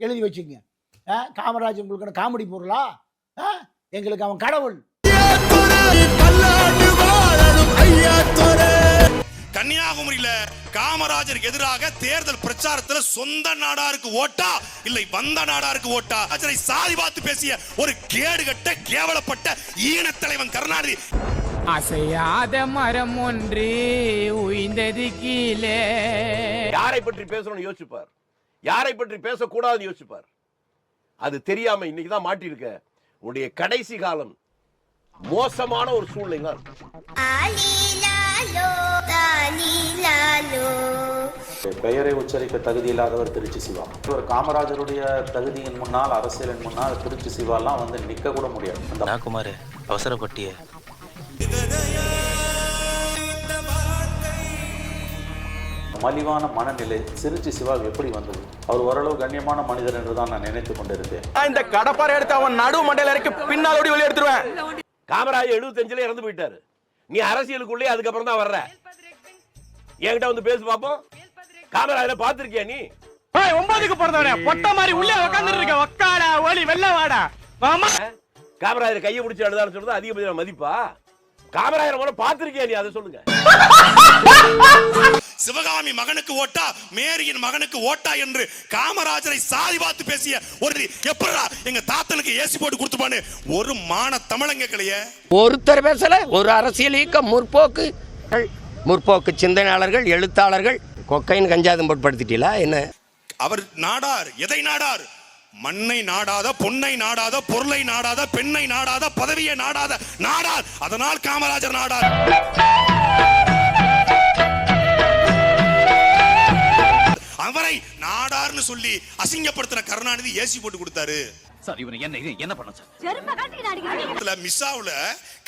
எழுதி வச்சுங்க. காமராஜ் உங்களுக்கு காமெடி பொருளா? ஆ, எங்களுக்கு அவன் கடவுள். கன்னியாகுமரியில காமராஜருக்கு எதிராக தேர்தல் பிரச்சாரத்துல சொந்த நாடாருக்கு ஓட்டா இல்லை வந்த நாடாருக்கு ஓட்டா? அதனை சாதி பார்த்து பேசிய ஒரு கேடுகட்ட கேவலப்பட்ட ஈனத் தலைவன் கருணாநிதி. அசையாத மரம் ஒன்று உய்ந்தது கீழே. யாரை பற்றி பேசணும்னு யோசிப்பார் யாரை பற்றி பேசக்கூடாதுன்னு யோசிப்பார். அது தெரியாம இன்னைக்கு தான் மாட்டிருக்க உன்னுடைய கடைசி காலம் மோசமான ஒரு சூழ்நிலை தான் பெயரை உச்சரிக்க தகுதி இல்லாதவர் திருச்சி சிவா. ஒரு காமராஜருடைய தகுதியின் முன்னால் அரசியலின் முன்னால் திருச்சி சிவாலாம் வந்து நிக்க கூட முடியாது குமார் அவசரப்பட்டிய மலிவான மனநிலை திருச்சி சிவா எப்படி வந்தது? அவர் ஓரளவு கண்ணியமான மனிதர் என்று தான் நான் நினைத்துக் கொண்டிருந்தேன். இந்த கடப்பாறை எடுத்து அவன் நடு மண்டையில இறக்கி பின்னால் ஓடி வெளியே எடுத்துருவேன். காமராஜர் எழுபத்தஞ்சுல இறந்து போயிட்டாரு. நீ அரசியலுக்குள்ளே அதுக்கப்புறம் தான் வர்ற. என்கிட்ட வந்து பேசு பாப்போம். காமராஜரை பார்த்திருக்கியா நீ? ஒன்பதுக்கு பிறந்தவனே பொட்ட மாதிரி உள்ளே உட்காந்துட்டு இருக்க ஒக்காடா ஒலி வெள்ள வாடா. மாமா காமராஜர் கையை பிடிச்சி அழுதான்னு சொல்றது அதிகபட்ச மதிப்பா? காமராஜர் முதல்ல பார்த்திருக்கியா நீ? அதை சொல்லுங்க. சிவகாமி மகனுக்கு ஓட்டா மேரியின் மகனுக்கு ஓட்டா என்று காமராஜரை சாதி பார்த்து பேசிய ஒரு எப்படா எங்க தாத்தனுக்கு ஏசி போட்டு கொடுத்துப்பான்னு ஒரு மான தமிழங்க கிளைய ஒருத்தர் பேசல ஒரு அரசியல் இயக்கம் முற்போக்கு. முற்போக்கு சிந்தனையாளர்கள் எழுத்தாளர்கள் கொக்கைன் கஞ்சாதம் போட்படுத்திட்டீங்களா என்ன? அவர் நாடார் எதை நாடார்? மண்ணை நாடாத பொன்னை நாடாத பொருளை நாடாத பெண்ணை நாடாத பதவியை நாடாத நாடார். அதனால் காமராஜர் நாடார். அவரை நாடார்னு சொல்லி அசிங்கப்படுத்தின கருணாநிதி ஏசி போட்டு கொடுத்தாரு. சார் இவனை என்ன இது என்ன பண்ண சார்? மிஸ்ஸாவுல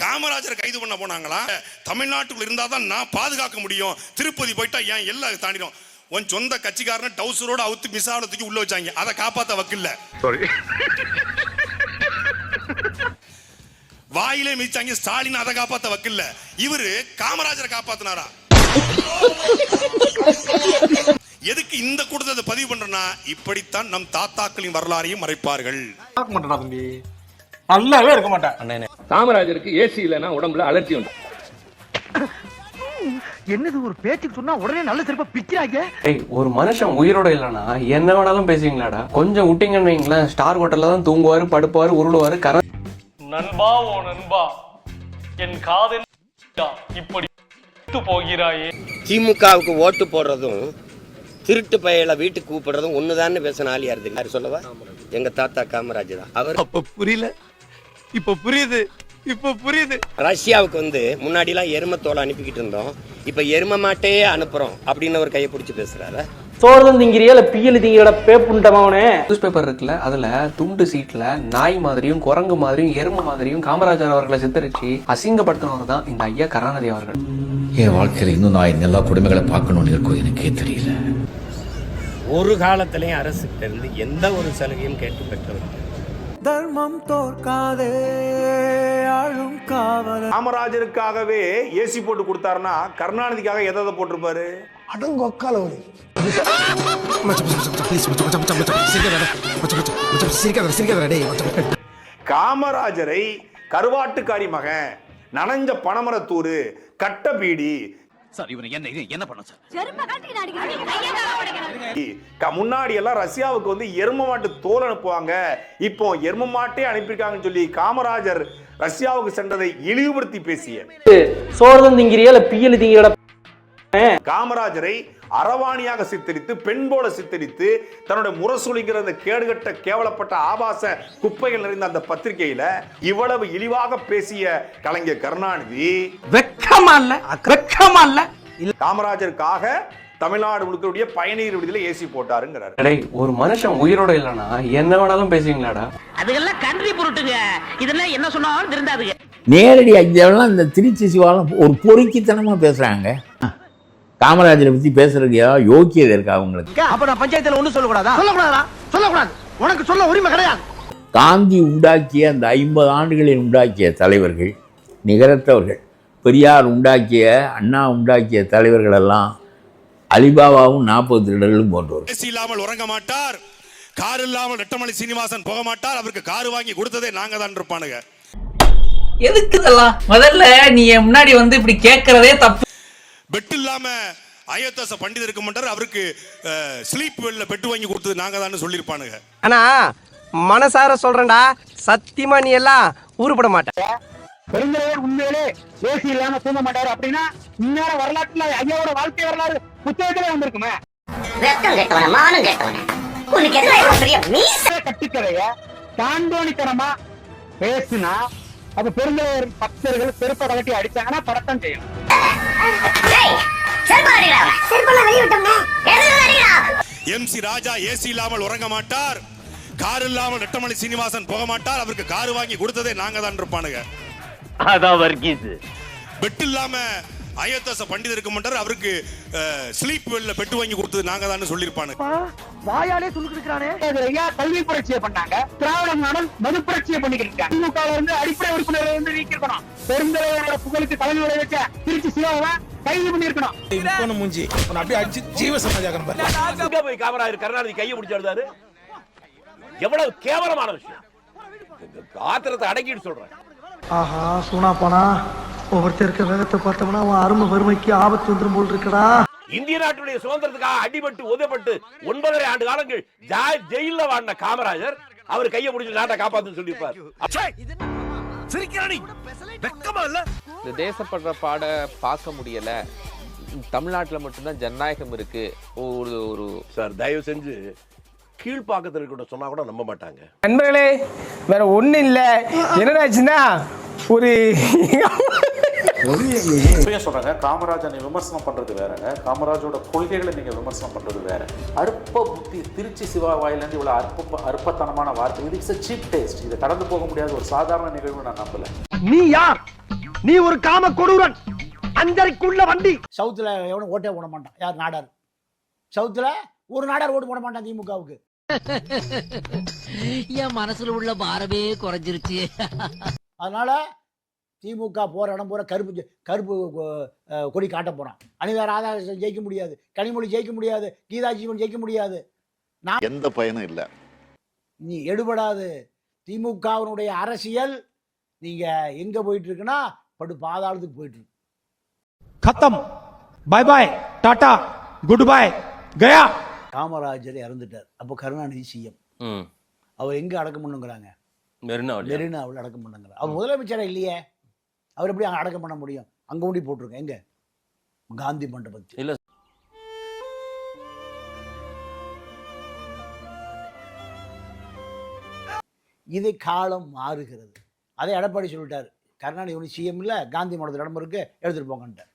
காமராஜரை கைது பண்ண போனாங்களா? தமிழ்நாட்டுக்குள்ள இருந்தாதான் நான் பாதுகாக்க முடியும். திருப்பதி போயிட்டா ஏன் எல்லாம் தாண்டிடும்? உன் சொந்த கட்சிக்காரன் டவுசரோட அவுத்து மிஸ்ஸாவில் தூக்கி உள்ள வச்சாங்க. அதை காப்பாத்த வக்கில்ல வாயிலே மிதிச்சாங்க ஸ்டாலின் அதை காப்பாத்த வக்கில்ல இவரு காமராஜரை காப்பாத்தினாரா? எதுக்கு இந்த கூட்டத்தை பதிவு பண்றேன்னா இப்படித்தான் நம் தாத்தாக்களின் வரலாறையும் மறைப்பார்கள். நல்லாவே இருக்க மாட்டேன். காமராஜருக்கு ஏசி இல்லைன்னா உடம்புல அலர்ஜி வந்து என்னது ஒரு பேச்சுக்கு சொன்னா உடனே நல்ல சிறப்பா பிக்கிறாங்க ஏய் ஒரு மனுஷன் உயிரோட இல்லைனா என்ன வேணாலும் பேசுவீங்களாடா? கொஞ்சம் விட்டீங்கன்னு வைங்களேன் ஸ்டார் ஹோட்டல்ல தான் தூங்குவாரு படுப்பாரு உருளுவாரு கர நண்பா ஓ நண்பா என் காதல் இப்படி போகிறாயே. திமுகவுக்கு ஓட்டு போடுறதும் திருட்டு பயல வீட்டுக்கு கூப்பிடுறதும் ஒண்ணுதான்னு பேசின தெரியும்? யாரு சொல்லவா? எங்க தாத்தா காமராஜ் தான். அவர் அப்ப புரியல. இப்ப புரியுது. இப்ப புரியுது. ரஷ்யாவுக்கு வந்து முன்னாடி எல்லாம் எரும தோலை அனுப்பிக்கிட்டு இருந்தோம். இப்ப எரும மாட்டே அனுப்புறோம் அப்படின்னு ஒரு கையை பிடிச்சி பேசுறாரு. சோறுதான் திங்கிறியா இல்ல பியல் திங்கிறட பேப்புண்டமாவனே நியூஸ் பேப்பர் இருக்குல்ல அதுல துண்டு சீட்ல நாய் மாதிரியும் குரங்கு மாதிரியும் எருமை மாதிரியும் காமராஜர் அவர்களை சித்தரிச்சு அசிங்கப்படுத்தினவர் தான் இந்த ஐயா கருணாநிதி அவர்கள். என் வாழ்க்கையில இன்னும் நான் எல்லா குடும்பங்களை பார்க்கணும்னு இருக்கும் எனக்கே தெரியல. ஒரு காலத்திலையும் அரசுகிட்ட இருந்து எந்த ஒரு சலுகையும் கேட்டு பெற்றவர் தர்மம் தோற்காதே ஆளும் காவல காமராஜருக்காகவே ஏசி போட்டு கொடுத்தாருன்னா கருணாநிதிக்காக எதை எதை போட்டிருப்பாரு? அடங்கொக்கால ஒளி. காமராஜரை கருவாட்டுக்காரி மகன் நனைஞ்ச பனமரத்தூரு கட்ட பீடி சார் இவனை என்ன இது என்ன பண்ண சார்? க- முன்னாடி எல்லாம் ரஷ்யாவுக்கு வந்து எரும மாட்டு தோல் அனுப்புவாங்க. இப்போ எரும மாட்டே அனுப்பியிருக்காங்கன்னு சொல்லி காமராஜர் ரஷ்யாவுக்கு சென்றதை இழிவுபடுத்தி பேசிய. சோறுதான் திங்கிறியா இல்ல பியல் காமராஜரை அரவாணியாக சித்தரித்து பெண் போல சித்தரித்து தன்னுடைய முரசொலிங்கிற அந்த கேடுகட்ட கேவலப்பட்ட ஆபாச குப்பைகள் நிறைந்த அந்த பத்திரிகையில இவ்வளவு இழிவாக பேசிய கலைஞர் கருணாநிதி வெக்கமா இல்ல வெக்கமா இல்ல காமராஜருக்காக தமிழ்நாடு முழுக்கக்கூடிய பயணியர் விடுதலை ஏசி போட்டாருங்கிறார். டேய் ஒரு மனுஷன் உயிரோட இல்லைனா என்ன வேணாலும் பேசுவீங்களாடா? அதுக்கெல்லாம் கன்றி புருட்டுங்க. இதெல்லாம் என்ன சொன்னாலும் திருந்தாதுங்க. நேரடி இதெல்லாம் இந்த திருச்சி சிவாலம் ஒரு பொறுக்கித்தனமா பேசுறாங்க. காமராஜரை பத்தி பேசுறதுக்கு ஏதாவது யோக்கியதை இருக்கா அவங்களுக்கு? அப்ப நான் பஞ்சாயத்துல ஒண்ணு சொல்லக்கூடாதா? சொல்லக்கூடாதா சொல்லக்கூடாது. உனக்கு சொல்ல உரிமை கிடையாது. காந்தி உண்டாக்கிய அந்த ஐம்பது ஆண்டுகளில் உண்டாக்கிய தலைவர்கள் நிகரற்றவர்கள் பெரியார் உண்டாக்கிய அண்ணா உண்டாக்கிய தலைவர்கள் எல்லாம் அலிபாபாவும் நாற்பது திருடர்களும் போன்றவர்கள். ஏசி இல்லாமல் உறங்க மாட்டார். கார் இல்லாமல் ரெட்டமலை சீனிவாசன் போக மாட்டார். அவருக்கு கார் வாங்கி கொடுத்ததே நாங்க தான் இருப்பானுங்க. எதுக்கு இதெல்லாம்? முதல்ல நீ என் முன்னாடி வந்து இப்படி கேக்குறதே தப்பு. பெட் இல்லாம ஐஎஸ்எஸ் பண்டிதர் இருக்க மாட்டார். அவருக்கு ஸ்லீப் வெல்ல பெட் வாங்கி கொடுத்தது நாங்க தான் சொல்லியிருப்பானுங்க. அண்ணா மனசார சொல்றேன்டா. சத்தியமா நீ எல்லாம் ஊருப்பட மாட்ட. பெருந்தலைவர் உண்மையிலே ஏசி இல்லாம தூங்க மாட்டாரு. அப்படின்னா இந்நேரம் வரலாற்றுல ஐயாவோட வாழ்க்கை வரலாறு புத்தகத்திலே வந்திருக்குமே. கட்டுக்கதைய தாண்டோனித்தனமா பேசுனா அப்ப பெருந்தலைவர் பக்தர்கள் செருப்ப கலட்டி அடிச்சாங்கன்னா படத்தான் செய்யும். எம் சி ராஜா ஏசி இல்லாமல் உறங்க மாட்டார். கார் இல்லாமல் ரெட்டமலை சீனிவாசன் போக மாட்டார். அவருக்கு கார் வாங்கி கொடுத்ததே நாங்க தான் இருப்பானுங்க. அதான் வர்க்கீஸ் பெட் இல்லாம ஐஎஸ்எஸ் பண்டிதர் இருக்க மாட்டார் அவருக்கு ஸ்லீப் வெல்ல பெட் வாங்கி கொடுத்தது நாங்க தான் சொல்லியிருப்பானுங்க வாயாலே துணுக்குறானே ஐயா கல்வி புரட்சியை பண்ணாங்க. திராவிட மாடல் மது புரட்சியை பண்ணிக்கிட்டு திமுக இருந்து அடிப்படை உறுப்பினரை வந்து நீக்கிருக்கணும் பெருந்தலைவரோட புகழுக்கு தலைமை விளைவிச்ச திருச்சி சிவாவை கைது பண்ணிருக்கணும் மூஞ்சி. அப்படியே அடிச்சு ஜீவ சமாஜாக்கணும் எங்க போய் காமராஜர் கருணாநிதி கையை பிடிச்சு எழுதாரு எவ்வளவு கேவலமான விஷயம். ஆத்திரத்தை அடக்கிட்டு சொல்றேன். ஆஹா சூனா போனா ஒவ்வொருத்தர் இருக்க வேகத்தை பார்த்தோம்னா அவன் அருமை வறுமைக்கு ஆபத்து வந்துரும் போல் இருக்கடா. இந்திய நாட்டுடைய சுதந்திரத்துக்காக அடிபட்டு உதப்பட்டு ஒன்பதரை ஆண்டு காலங்கள் ஜா- ஜெயில்ல வாழ்ந்த காமராஜர் அவர் கையை பிடிச்சு நாட்டை காப்பாத்துன்னு சொல்லியிருப்பார். இந்த தேசப்படுற பாட பார்க்க முடியல. தமிழ்நாட்டில் மட்டும்தான் ஜனநாயகம் இருக்கு. ஒரு ஒரு சார் தயவு செஞ்சு கீழ்ப்பாக்கத்தில் இருக்கிட்ட சொன்னா கூட நம்ப மாட்டாங்க. நண்பர்களே வேற ஒண்ணு இல்ல. என்னடாச்சுன்னா ஒரு சொல்றாங்க காமராஜனை விமர்சனம் பண்றது வேறங்க. காமராஜோட கொள்கைகளை நீங்க விமர்சனம் பண்றது வேற. அற்ப புத்தி திருச்சி சிவா வாயிலிருந்து இவ்வளவு அற்ப அற்பத்தனமான வார்த்தை. இது இட்ஸ் சீப் டேஸ்ட் இதை கடந்து போக முடியாத ஒரு சாதாரண நிகழ்வு நான் நம்பல. நீ யார்? நீ ஒரு காம கொடூரன். அஞ்சரைக்குள்ள வண்டி. சவுத்துல எவனும் ஓட்டே போட மாட்டான். யார் நாடார்? சவுத்துல ஒரு நாடார் ஓட்டு போட மாட்டான் திமுகவுக்கு. என் மனசுல உள்ள பாரமே குறைஞ்சிருச்சு. அதனால திமுக போற இடம் பூரா கருப்பு கருப்பு கொடி காட்ட போறான். அனிதா ராதாகிருஷ்ணன் ஜெயிக்க முடியாது. கனிமொழி ஜெயிக்க முடியாது. கீதா ஜீவன் ஜெயிக்க முடியாது. நான் எந்த பயனும் இல்லை. நீ எடுபடாது. திமுகவினுடைய அரசியல் நீங்க எங்க போயிட்டு இருக்குன்னா படு பாதாளத்துக்கு போயிட்டு இருக்கு கத்தம். Bye bye tata. Good bye Gaya. Kamarajar இறந்துட்டார். அப்போ கருணாநிதி சிஎம். அவர் எங்க அடக்கம் பண்ணுங்கிறாங்க? மெரினாவில் அடக்கம் பண்ணுங்கிறாங்க அவர் முதலமைச்சரா இல்லையே? அவர் எப்படி அடக்கம் பண்ண முடியும்? அங்க ஊண்டி போட்டிருக்கேன். எங்க? காந்தி மண்டபத்தில். இல்ல. இது காலம் மாறுகிறது. அதை எடப்பாடி சொல்லிட்டாரு. கருணாநிதி ஒன்று சிஎம் இல்லை காந்தி மண்டபத்தில் இடம் இருக்கு எடுத்துட்டு போங்கன்ட்டார்.